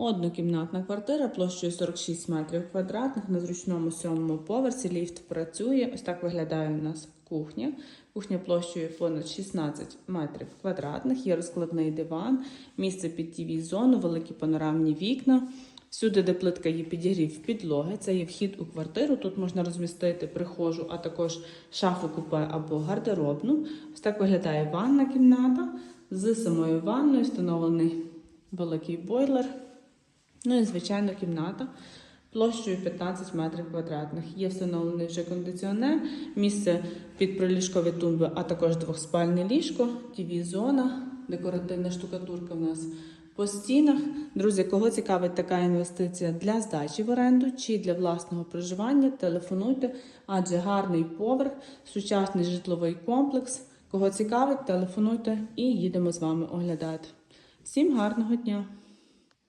Однокімнатна квартира площею 46 метрів квадратних на зручному сьомому поверсі. Ліфт працює. Ось так виглядає у нас кухня. Кухня площею понад 16 метрів квадратних. Є розкладний диван, місце під тв зону великі панорамні вікна. Всюди, де плитка є підігрів підлоги, це є вхід у квартиру. Тут можна розмістити прихожу, а також шафу купе або гардеробну. Ось так виглядає ванна кімната. З самою ванною встановлений великий бойлер. Ну і звичайно кімната площею 15 метрів квадратних. Є встановлений вже кондиціонер, місце під приліжкові тумби, а також двохспальне ліжко, тв зона декоративна штукатурка в нас по стінах. Друзі, кого цікавить така інвестиція для здачі в оренду чи для власного проживання, телефонуйте, адже гарний поверх, сучасний житловий комплекс. Кого цікавить, телефонуйте і їдемо з вами оглядати. Всім гарного дня!